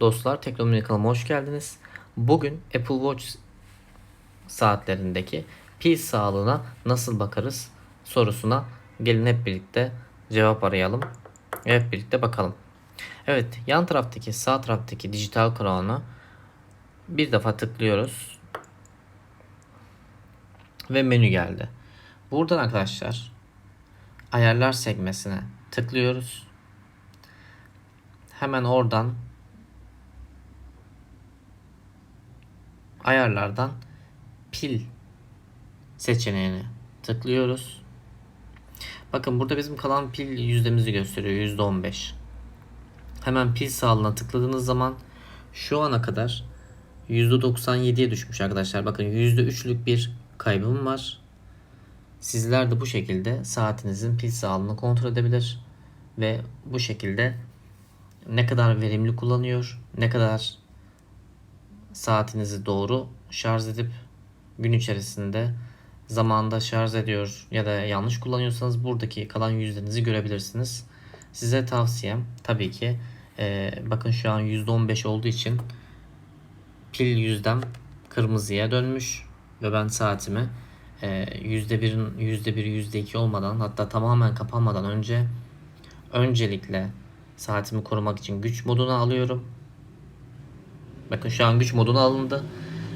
dostlar, Teknoloji kanalıma hoş geldiniz. Bugün Apple Watch saatlerindeki pil sağlığına nasıl bakarız sorusuna gelin hep birlikte cevap arayalım. Hep birlikte bakalım. Evet, yan taraftaki sağ taraftaki dijital krona bir defa tıklıyoruz. Ve menü geldi. Buradan arkadaşlar ayarlar sekmesine tıklıyoruz. Hemen oradan ayarlardan pil seçeneğini tıklıyoruz. Bakın burada bizim kalan pil yüzdemizi gösteriyor. %15. Hemen pil sağlığına tıkladığınız zaman şu ana kadar %97'ye düşmüş arkadaşlar. Bakın %3'lük bir kaybım var. Sizler de bu şekilde saatinizin pil sağlığını kontrol edebilir ve bu şekilde ne kadar verimli kullanıyor, ne kadar saatinizi doğru şarj edip gün içerisinde zamanda şarj ediyor ya da yanlış kullanıyorsanız buradaki kalan yüzdenizi görebilirsiniz. Size tavsiyem tabii ki e, bakın şu an %15 olduğu için pil yüzdem kırmızıya dönmüş ve ben saatimi e, %1'in %1 %2 olmadan hatta tamamen kapanmadan önce öncelikle saatimi korumak için güç moduna alıyorum. Bakın şu an güç moduna alındı.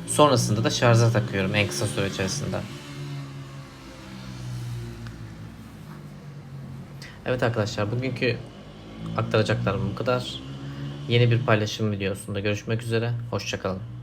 Sonrasında da şarja takıyorum en kısa süre içerisinde. Evet arkadaşlar bugünkü aktaracaklarım bu kadar. Yeni bir paylaşım videosunda görüşmek üzere. Hoşçakalın.